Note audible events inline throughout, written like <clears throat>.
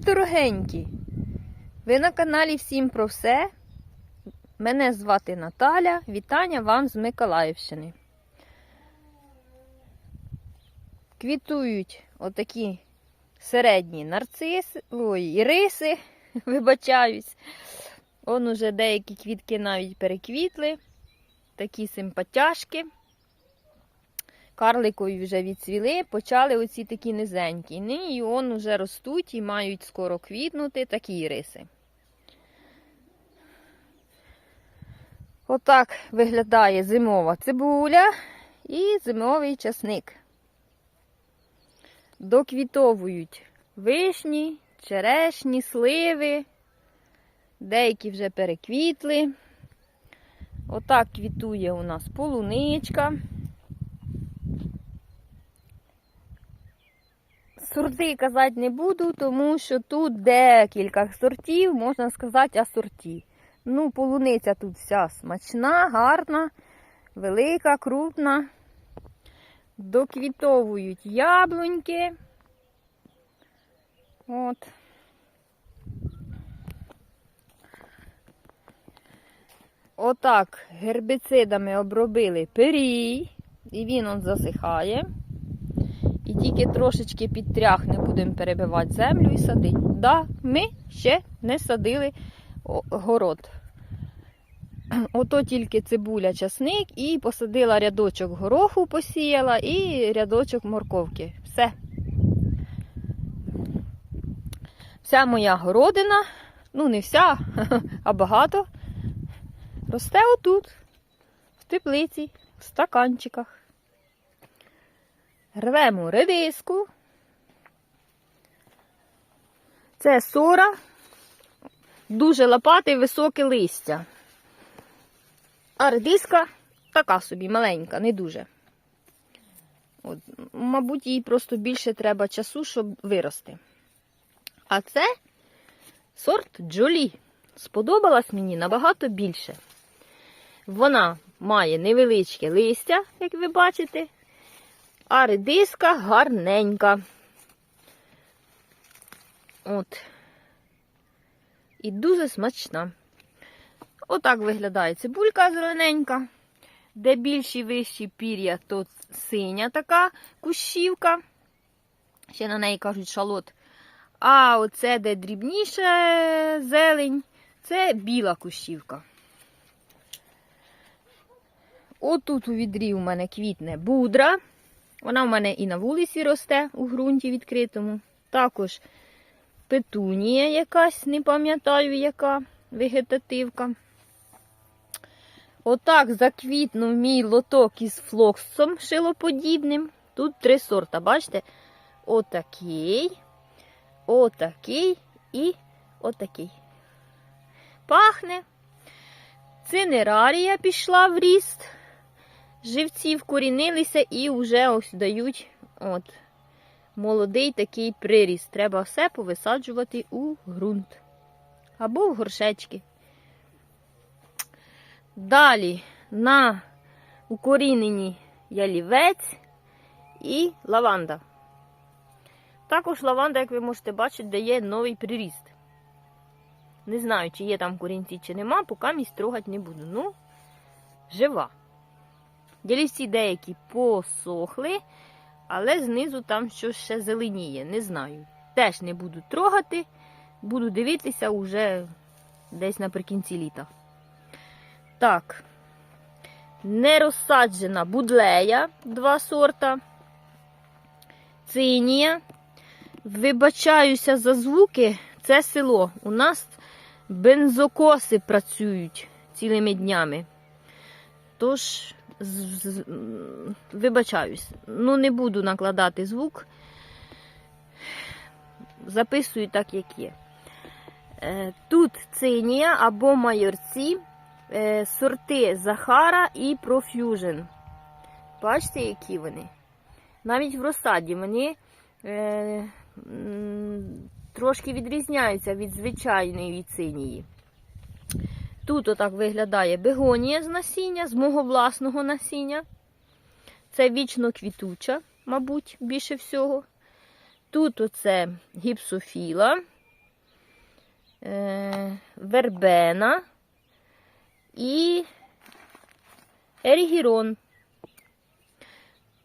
дорогенькі! Ви на каналі Всім про все. Мене звати Наталя. Вітання вам з Миколаївщини. Квітують отакі середні нарциси, ой, іриси, <laughs> вибачаюсь. Он уже деякі квітки навіть переквітли. Такі симпатяшки. Карликові вже відцвіли, почали оці такі низенькі. Ну, і он уже ростуть і мають скоро квітнути такі іриси. Отак виглядає зимова цибуля і зимовий часник. Доквітовують вишні, черешні, сливи. Деякі вже переквітли. Отак квітує у нас полуничка. Сорти казати не буду, тому що тут декілька сортів, можна сказати, асорті. Ну, полуниця тут вся смачна, гарна, велика, крупна. Доквітовують яблуньки. От. Отак гербіцидами обробили пирій, і він он засихає. І тільки трошечки підтряхне, будемо перебивати землю і садити. Да, ми ще не садили город. <clears throat> Ото тільки цибуля, часник і посадила рядочок гороху, посіяла і рядочок морковки. Все. Вся моя городина, ну не вся, <laughs> а багато, росте отут, в теплиці, в стаканчиках. Рвемо редиску. Це сора, дуже лопате високе листя. А редиска така собі маленька, не дуже. От, мабуть, їй просто більше треба часу, щоб вирости. А це сорт Джолі. Сподобалась мені набагато більше. Вона має невеличке листя, як ви бачите, а редиска гарненька. От. І дуже смачна. Отак виглядає цибулька зелененька. Де більші вищі пір'я, то синя така кущівка. Ще на неї кажуть шалот. А оце, де дрібніше зелень, це біла кущівка. Отут у відрі у мене квітне будра. Вона в мене і на вулиці росте у ґрунті відкритому. Також петунія якась, не пам'ятаю, яка вегетативка. Отак заквітнув мій лоток із флоксом шилоподібним. Тут три сорта, бачите? Отакий, отакий і отакий. Пахне. Цинерарія пішла в ріст. Живці вкорінилися і вже ось дають от, молодий такий приріст. Треба все повисаджувати у ґрунт або в горшечки. Далі на укоріненні ялівець і лаванда. Також лаванда, як ви можете бачити, дає новий приріст. Не знаю, чи є там корінці, чи нема, поки місць трогати не буду. Ну, жива. Ділівці деякі посохли, але знизу там щось ще зеленіє. Не знаю. Теж не буду трогати, буду дивитися уже десь наприкінці літа. Так, нерозсаджена будлея, два сорта. Цинія. Вибачаюся за звуки, це село. У нас бензокоси працюють цілими днями. Тож, з- вибачаюсь, ну не буду накладати звук. Записую так, як є. Е, Тут цинія або майорці, е, сорти Захара і Profusion. Бачите, які вони? Навіть в розсаді вони е, трошки відрізняються від звичайної цинії. Тут отак виглядає бегонія з насіння, з мого власного насіння. Це вічно квітуча, мабуть, більше всього. Тут оце гіпсофіла. е, вербена і ергірон.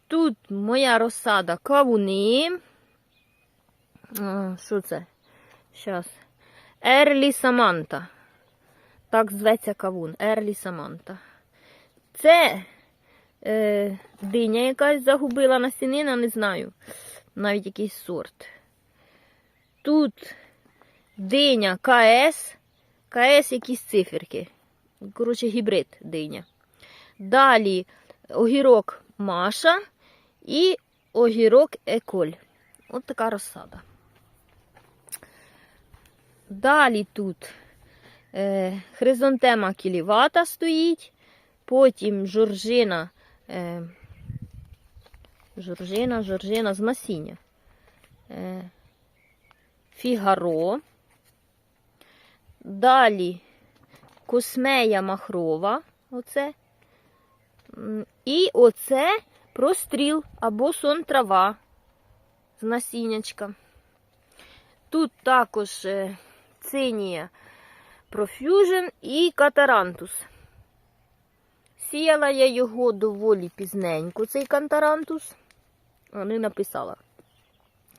Тут моя розсада кавуни. А, Що це? Щас. Ерлі Саманта. Так зветься кавун. Ерлі Саманта. Це е, диня якась загубила насінина, не знаю. Навіть якийсь сорт. Тут диня КС. КС якісь циферки. Коротше, гібрид диня. Далі огірок Маша і огірок Еколь. От така розсада. Далі тут хризантема кілівата стоїть, потім жоржина, е, жоржина, жоржина з насіння. Е, фігаро. Далі космея махрова. Оце. І оце простріл або сон трава з насіннячка. Тут також е, цинія профюжен і катарантус. Сіяла я його доволі пізненько, цей катарантус. Не написала.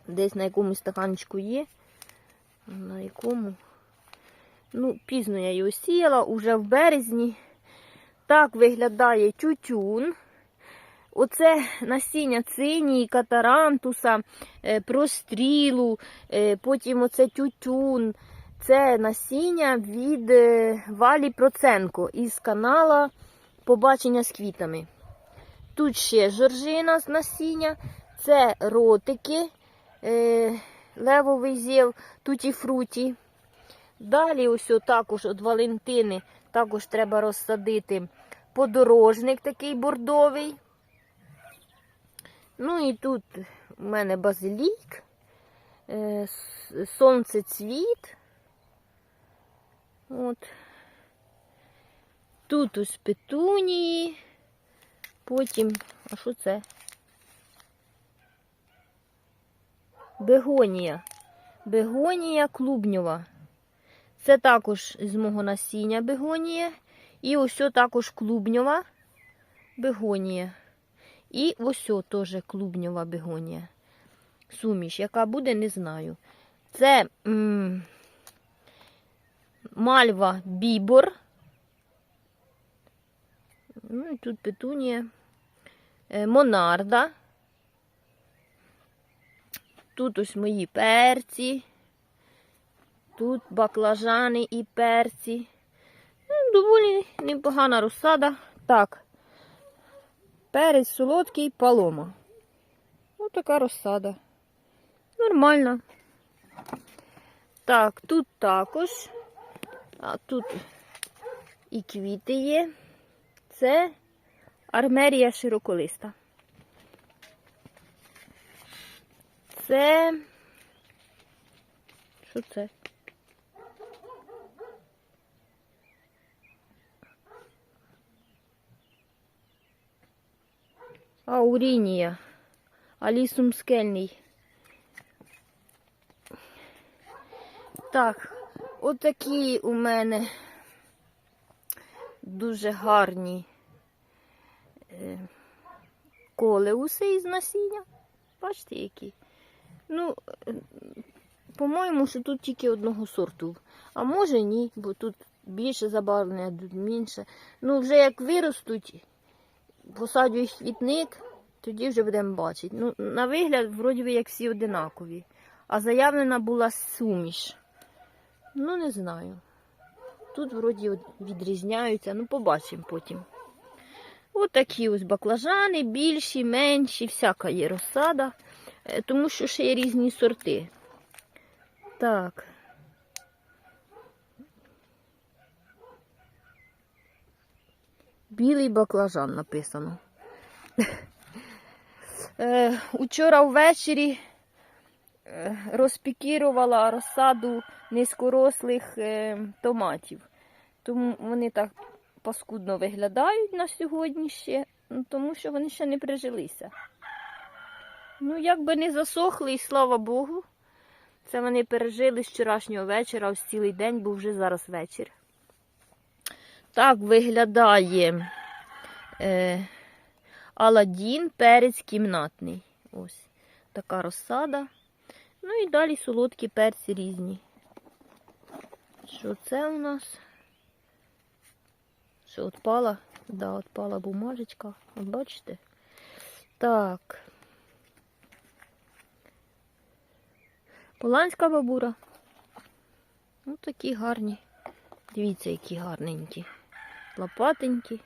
Десь на якомусь стаканчику є. На якому. Ну, пізно я його сіяла, уже в березні. Так виглядає тютюн. Оце насіння цинії, катарантуса, е, прострілу, е, потім оце тютюн. Це насіння від е, Валі Проценко із канала Побачення з квітами. Тут ще жоржина з насіння, це ротики, е, левовий зєв, туті фруті. Далі ось також від Валентини також треба розсадити подорожник такий бордовий. Ну і тут у мене базилік, е, сонцецвіт. От. Тут ось петунії. Потім, а що це? Бегонія. Бегонія клубньова. Це також з мого насіння бегонія. І ось також клубньова бегонія. І ось теж клубньова бегонія. Суміш, яка буде, не знаю. Це м, мальва бібор. Ну і тут петунія. Е, Монарда. Тут ось мої перці. Тут баклажани і перці. Ну, доволі непогана розсада. Так. Перець солодкий палома. Ось така розсада. Нормально. Так, тут також. А тут і квіти є. Це армерія широколиста. Це. Що це? Аурінія. Алісум скельний. Так, отакі у мене дуже гарні е, колеуси із насіння. Бачите, які? Ну, е, по-моєму, що тут тільки одного сорту. А може ні, бо тут більше забарвлення, тут менше. Ну, вже як виростуть, посадю їх квітник, тоді вже будемо бачити. Ну, на вигляд, вроді як всі одинакові. А заявлена була суміш. Ну, не знаю. Тут вроді відрізняються, ну побачимо потім. От такі ось баклажани, більші, менші, всяка є розсада, е, тому що ще є різні сорти. Так. Білий баклажан написано. <laughs> Е, Учора ввечері е, розпікірувала розсаду низькорослих е, томатів. Тому вони так паскудно виглядають на сьогодні ще, ну, тому що вони ще не прижилися. Ну, як би не засохли, і слава Богу. Це вони пережили з вчорашнього вечора, ось цілий день, бо вже зараз вечір. Так виглядає е, Аладдін, перець кімнатний. Ось така розсада. Ну і далі солодкі перці різні. Що це у нас? Що, отпала? Да, отпала бумажечка. От бачите? Так. Поланська бабура. Ну, такі гарні. Дивіться, які гарненькі. Лопатенькі.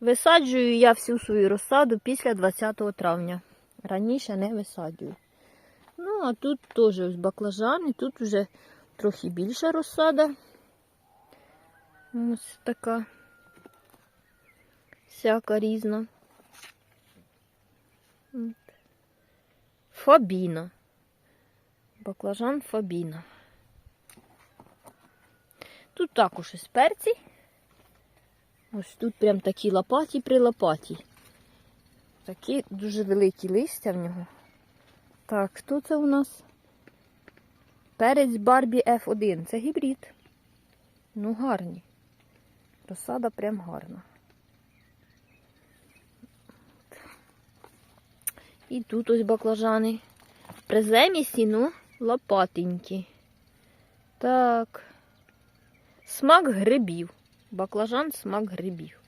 Висаджую я всю свою розсаду після 20 травня. Раніше не висаджую. Ну, а тут теж ось баклажани, тут вже трохи більша розсада. Ось така. Всяка різна. Фабіна. Баклажан Фабіна. Тут також ось перці. Ось тут прям такі лопаті при лопаті. Такі дуже великі листя в нього. Так, хто це у нас? Перець Барбі F1. Це гібрид. Ну, гарні. Розсада прям гарна. І тут ось баклажани. Приземісті, ну, лопатенькі. Так. Смак грибів. Баклажан смак грибів.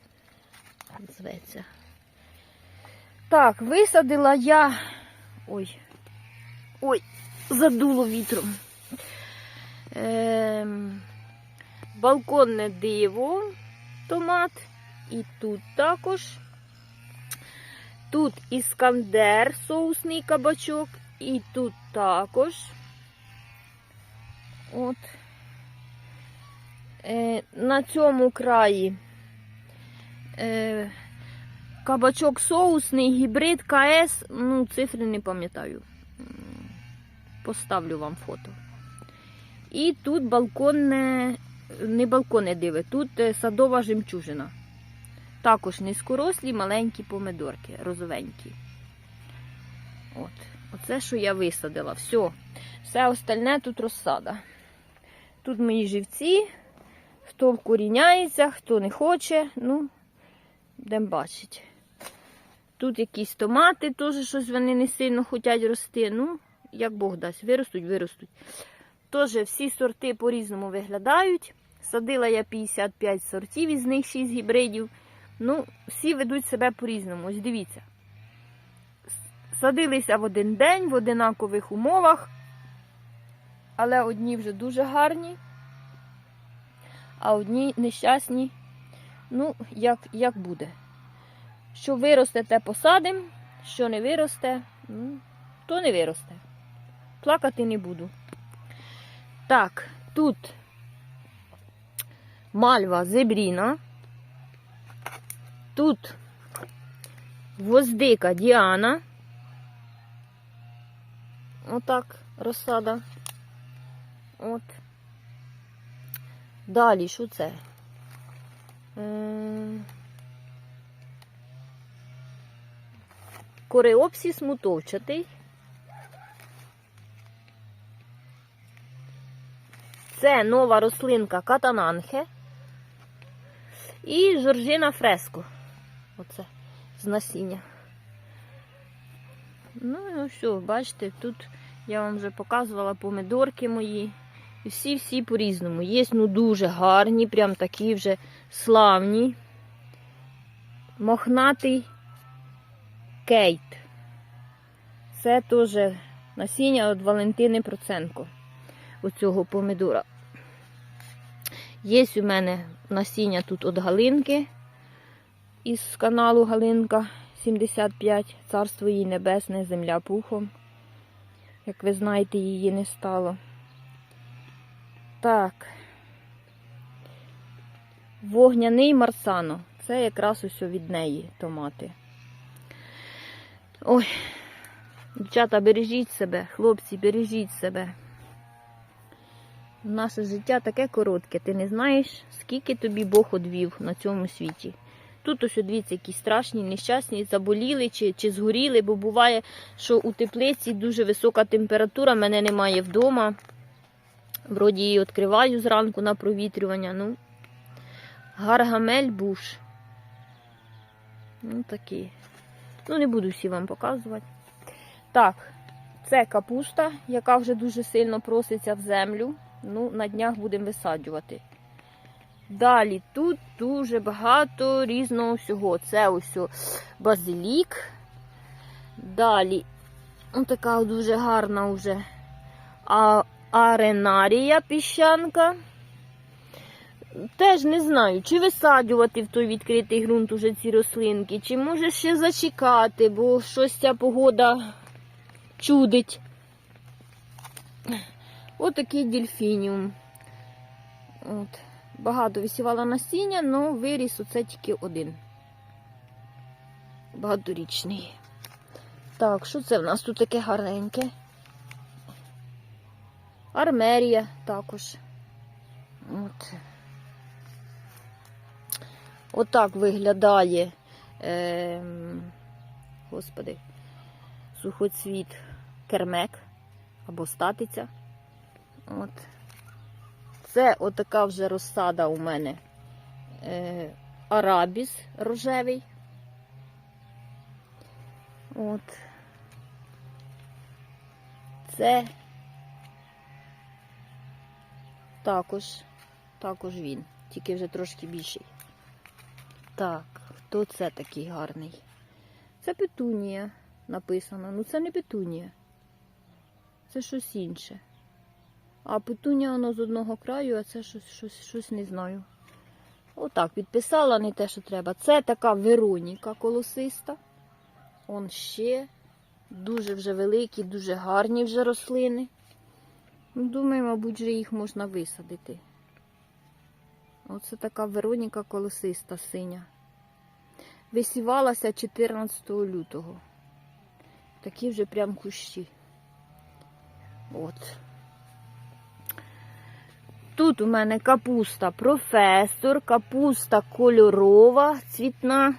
Зветься. Так, висадила я. Ой. Ой, задуло вітром. Ем, балконне диво, томат. І тут також. Тут іскандер, соусний кабачок. І тут також. От. Е, на цьому краї е, кабачок соусний, гібрид КС, ну, цифри не пам'ятаю. Поставлю вам фото. І тут балконне, не балконне диви, тут е, садова жемчужина. Також низькорослі, маленькі помидорки, розовенькі. От. Оце, що я висадила. Все. Все остальне тут розсада. Тут мої живці. Хто вкоріняється, хто не хоче, ну, будемо бачити. Тут якісь томати, теж щось вони не сильно хочуть рости. Ну, як Бог дасть, виростуть, виростуть. Теж всі сорти по-різному виглядають. Садила я 55 сортів, із них 6 гібридів. Ну, всі ведуть себе по-різному. Ось дивіться. Садилися в один день, в одинакових умовах, але одні вже дуже гарні, а одні нещасні. Ну, як, як буде. Що виросте, те посадимо, що не виросте, то не виросте. Плакати не буду. Так, тут мальва зебріна. Тут гвоздика Діана. Отак розсада. От. Далі, що це? Е, Кореопсіс мутовчатий. Це нова рослинка катананхе. І жоржина фреско. Оце з насіння. Ну і все, бачите, тут я вам вже показувала помидорки мої. І всі-всі по-різному. Є ну дуже гарні, прям такі вже славні. Мохнатий кейт. Це теж насіння від Валентини Проценко. Оцього помидора. Є у мене насіння тут від Галинки із каналу Галинка 75. Царство їй небесне, земля пухом. Як ви знаєте, її не стало. Так. Вогняний Марсано. Це якраз усе від неї томати. Ой, дівчата, бережіть себе, хлопці, бережіть себе. Наше життя таке коротке. Ти не знаєш, скільки тобі Бог одвів на цьому світі. Тут ось, дивіться, які страшні, нещасні, заболіли чи, чи згоріли, бо буває, що у теплиці дуже висока температура, мене немає вдома. Вроді її відкриваю зранку на провітрювання. Ну, гаргамель буш. Ну, такі. Ну, не буду всі вам показувати. Так, це капуста, яка вже дуже сильно проситься в землю. Ну, на днях будемо висаджувати. Далі тут дуже багато різного всього. Це ось базилік. Далі ось така дуже гарна вже а, аренарія піщанка. Теж не знаю, чи висаджувати в той відкритий ґрунт уже ці рослинки, чи може ще зачекати, бо щось ця погода чудить. Отакий дельфініум. От. Багато висівала насіння, але виріс оце тільки один. Багаторічний. Так, що це в нас тут таке гарненьке? Армерія також. От. Отак виглядає. Е, господи, сухоцвіт кермек або статиця. От. Це отака вже розсада у мене е, арабіс рожевий. От. Це також, також він, тільки вже трошки більший. Так, хто це такий гарний? Це петунія написано. Ну це не петунія. Це щось інше. А петуня воно з одного краю, а це щось, щось, щось не знаю. Отак, підписала не те, що треба. Це така Вероніка колосиста. Он ще дуже вже великі, дуже гарні вже рослини. Ну, Думаю, мабуть, вже їх можна висадити. Оце така Вероніка колосиста синя. Висівалася 14 лютого. Такі вже прям кущі. От. Тут у мене капуста професор, капуста кольорова, цвітна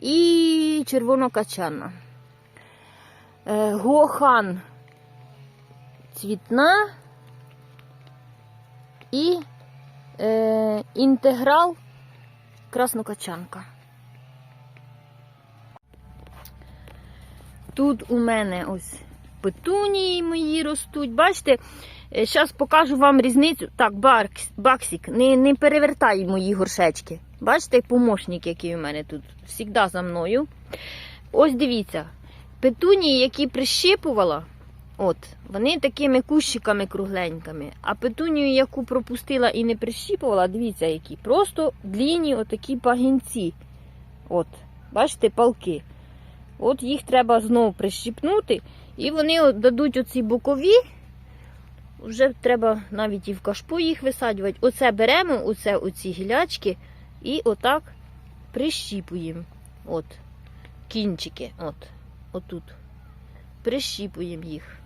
і червонокачана. Е, Гохан цвітна і е, інтеграл краснокачанка. Тут у мене ось петунії мої ростуть. Бачите, зараз покажу вам різницю. Так, баксик, не, не перевертай мої горшечки. Бачите, помощник, який у мене тут завжди за мною. Ось дивіться, петунії, які прищипувала, от, вони такими кущиками кругленькими. А петунію, яку пропустила і не прищіпувала, дивіться, які. Просто длінні отакі пагінці. От, бачите, палки. От їх треба знову прищіпнути. І вони дадуть оці бокові. Вже треба навіть і в кашпу їх висаджувати. Оце беремо, оце оці гілячки, і отак прищіпуємо. От, кінчики. От, отут. Прищіпуємо їх.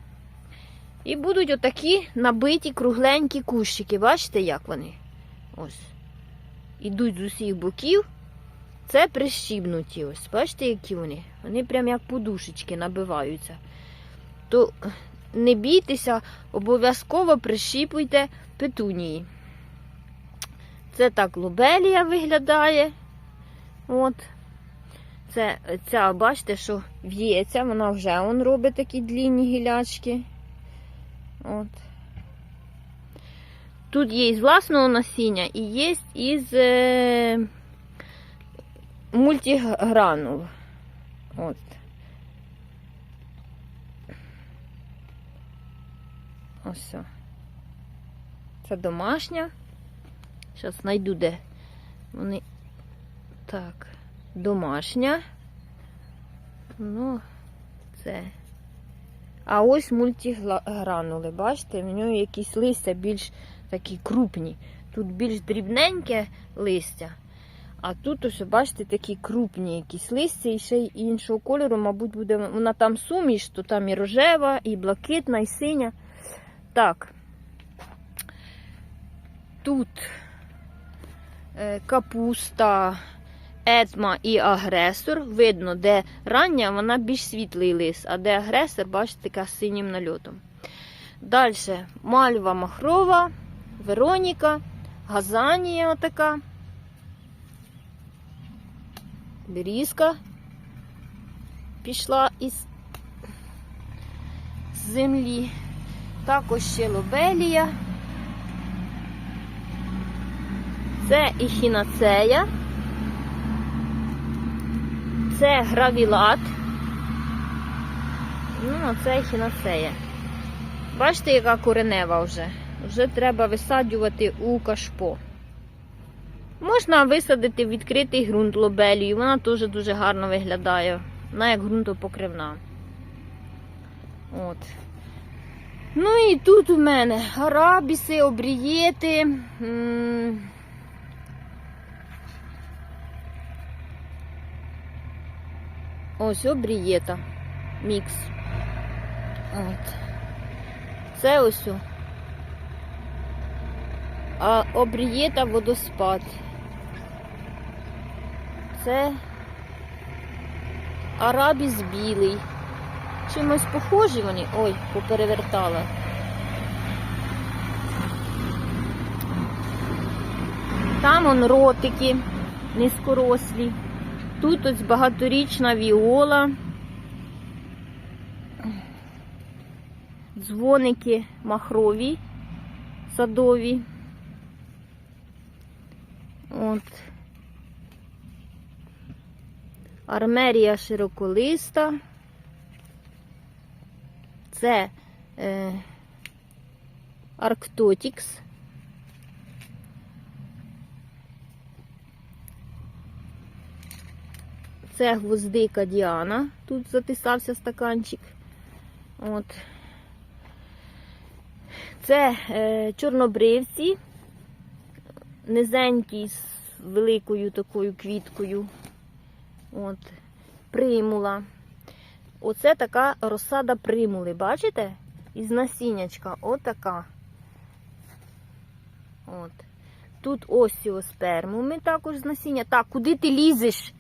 І будуть отакі набиті кругленькі кущики. Бачите, як вони? Ось. Ідуть з усіх боків. Це прищібнуті. Ось. Бачите, які вони? Вони прям як подушечки набиваються. То не бійтеся, обов'язково прищіпуйте петунії. Це так лобелія виглядає. От. Це ця, бачите, що в'ється, вона вже он робить такі длінні гілячки. От. Тут є із власного насіння і є із е, мультигранул. От. Ось. Це домашня. Зараз знайду де. Вони. Так, домашня. Ну, це. А ось мультигранули. Бачите, в нього якісь листя більш такі крупні. Тут більш дрібненьке листя. А тут ось, бачите, такі крупні якісь листя і ще й іншого кольору, мабуть, буде. Вона там суміш, то там і рожева, і блакитна, і синя. Так. Тут е, капуста етма і агресор. Видно, де рання, вона більш світлий лис, а де агресор, бачите, така синім нальотом. Далі мальва махрова, Вероніка, Газанія отака. Берізка пішла із землі. Також ще лобелія. Це ехінацея. Це гравілат. Ну, а це ехінацея. Бачите, яка коренева вже. Вже треба висаджувати у кашпо. Можна висадити в відкритий ґрунт лобелію. Вона теж дуже гарно виглядає. Вона як ґрунтопокривна. От. Ну і тут у мене арабіси, обрієти. Ось обрієта. Мікс. От. Це ось. А обрієта водоспад. Це арабіс білий. Чимось похожі вони. Ой, поперевертала. Там он ротики низькорослі. Тут ось багаторічна віола. Дзвоники махрові, садові. От. Армерія широколиста. Це е, Арктотікс. Це гвоздика Діана. Тут затисався стаканчик. От. Це е, чорнобривці, низенький з великою такою квіткою. От. Примула. Оце така розсада примули, бачите? Із насіннячка. Отака. От. Тут осіоспермуми також з насіння. Так, куди ти лізеш?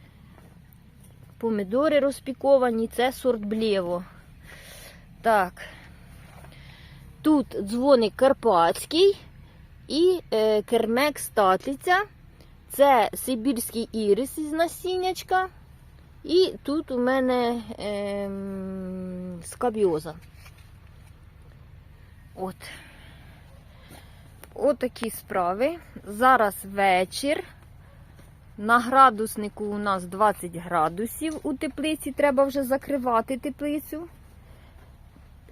Помідори розпіковані, це сорт блєво. Так. Тут дзвоник карпатський і е, кермек статлиця. Це сибірський ірис із насіннячка. І тут у мене е, скабіоза. От. От такі справи. Зараз вечір. На градуснику у нас 20 градусів у теплиці. Треба вже закривати теплицю.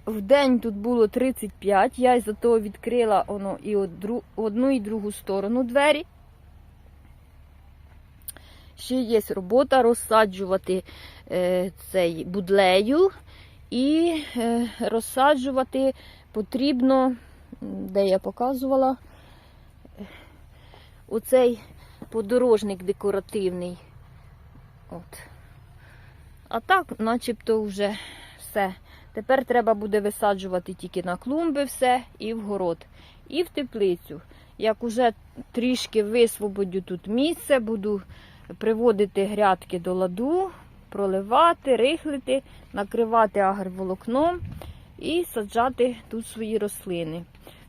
В день тут було 35. Я із-за того відкрила воно і одну і другу сторону двері. Ще є робота розсаджувати е, цей будлею і е, розсаджувати потрібно, де я показувала, е, оцей подорожник декоративний. От. А так, начебто, вже все. Тепер треба буде висаджувати тільки на клумби все і в город, і в теплицю. Як уже трішки висвободю тут місце, буду приводити грядки до ладу, проливати, рихлити, накривати агроволокном і саджати тут свої рослини.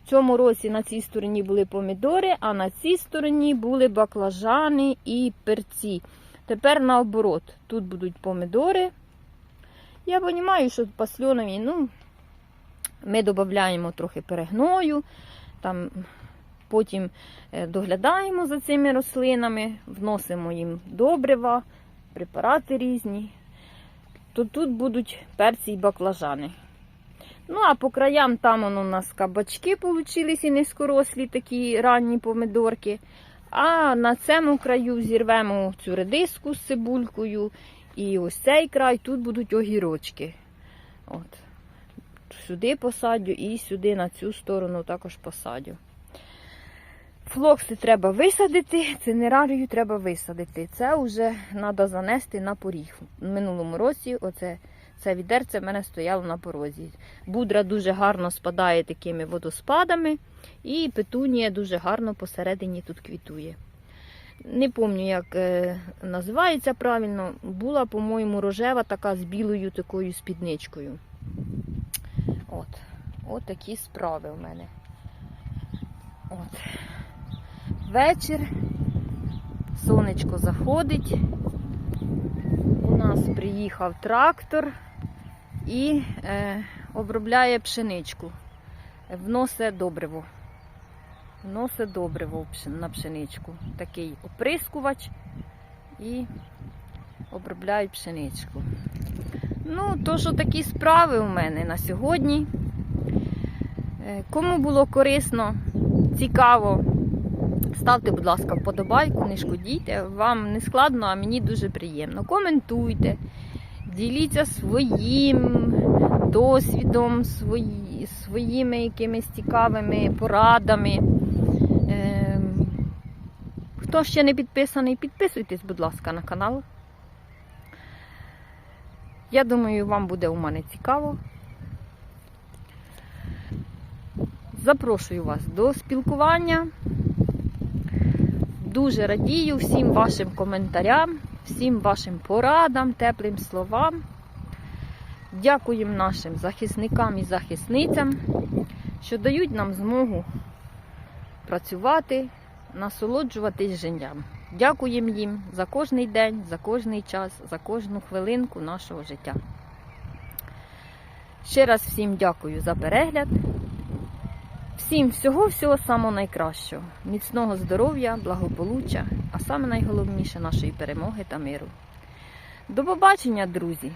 В цьому році на цій стороні були помідори, а на цій стороні були баклажани і перці. Тепер наоборот, тут будуть помідори. Я розумію, що пасльонові, ну, ми додаємо трохи перегною, там, потім е, доглядаємо за цими рослинами, вносимо їм добрива, препарати різні. То тут будуть перці і баклажани. Ну, а по краям там воно у нас кабачки получились і низькорослі такі ранні помидорки. А на цьому краю зірвемо цю редиску з цибулькою. І ось цей край тут будуть огірочки. От. Сюди посадю і сюди на цю сторону також посадю. Флокси треба висадити, цинерарію треба висадити. Це вже треба занести на поріг. В минулому році оце, це відерце в мене стояло на порозі. Будра дуже гарно спадає такими водоспадами, і петунія дуже гарно посередині тут квітує. Не пам'ятаю, як е, називається правильно. Була, по-моєму, рожева така з білою такою спідничкою. От. От такі справи в мене. От. Вечір. Сонечко заходить. У нас приїхав трактор і е, обробляє пшеничку. Вносить добриво. Вносить добриво на пшеничку. Такий оприскувач і обробляють пшеничку. Ну, то, що такі справи у мене на сьогодні. Е, Кому було корисно, цікаво, ставте, будь ласка, вподобайку, не шкодійте. Вам не складно, а мені дуже приємно. Коментуйте, діліться своїм досвідом, свої, своїми якимись цікавими порадами. Ем, Хто ще не підписаний, підписуйтесь, будь ласка, на канал. Я думаю, вам буде у мене цікаво. Запрошую вас до спілкування. Дуже радію всім вашим коментарям, всім вашим порадам, теплим словам. Дякуємо нашим захисникам і захисницям, що дають нам змогу працювати, насолоджуватись життям. Дякуємо їм за кожний день, за кожний час, за кожну хвилинку нашого життя. Ще раз всім дякую за перегляд. Всім всього-всього самого найкращого, міцного здоров'я, благополуччя, а саме найголовніше нашої перемоги та миру. До побачення, друзі!